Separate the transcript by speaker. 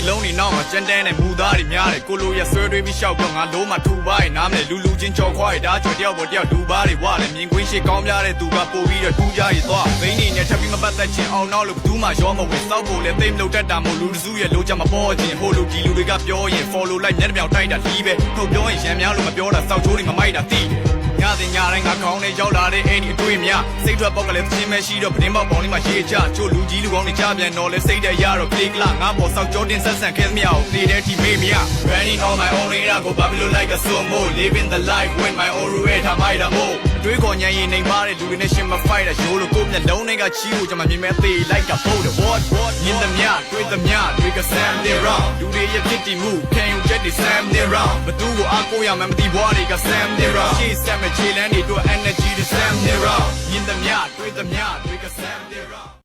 Speaker 1: ကလုံးတွေနောက်မှာကြမ်းတမ်းတဲ့မူသားတွေများတယ်ကိုလိုရဆွဲတွေးပြီးရှောက်ပြောငါလုံးမှာထူပါရဲ့နားမယ်လူလူချင်းကြော်ခွာရဲ့ဒါကြော်တယောက်ပေါ်တယောက်ဒူပါတွေဝါလေမြင်ကွင်းရှိကောင်းပြတဲ့သူကပို့ပြီးတော့ထူးကြရဲ့သွားဘိန်းနေနဲ့ထပ်ပြီးမပတ်သက်ချင်အောင်နောက်လို့ဘူးမှရောမဝင်စောက်ဖို့လဲသိမ့်လို့တတ်တာမို့လူတစုရဲ့လိုချမပေါ်ခြင်းဟိုလူဒီလူတွေကပြောရင် follow like မျက်နှာပြောင်တိုက်တာဒီပဲထုတ်ပြောရင်ရံများလို့မပြောတာစောက်ချိုးတွေမမိုက်တာတိညစဉ် ညတိုင်းငါကောင်းနေရောက်လာတဲ့အဲ့ဒီအတွေ့အမြစိတ်ထွက်ပေါက်ကလေးသင်းမရှိတော့ပတင်းပေါက်ပေါင်းလေးမှာရေးချချို့လူကြီးလူကောင်းတွေကြပြန်တော့လဲစိတ်တဲ့ရတော့ play ကလာငါပေါ်စောက်ကြောတင်ဆက်ဆန်ခဲသမျှကိုနေတဲ့ team မေးမြ Running on my own era ကို Babylon like a sumo living the life when my own way ထားမိုက်တာမို့ တွေးခေါ်ညံရင်နေပါတဲ့လူတွေနဲ့ရှင်မ fight တာရိုးလို့ကိုမျက်လုံးတွေကချီးကိုကျွန်မမြင်မဲ့သေးလိုက်ကပို့တယ် what what မြင်သမျှတွေးသမျှတွေက Sam they wrong လူတွေရဲ့ဖြစ်တည်မှု can you get the Sam they wrong ဘသူကိုအားကိုးရမှမသိဘွားတွေက Sam they wrong ရှေ့ဆက်မဲ့ခြေလမ်းတွေတို့ energy တွေ Sam they wrong မြင်သမျှတွေးသမျှတွေက Sam they wrong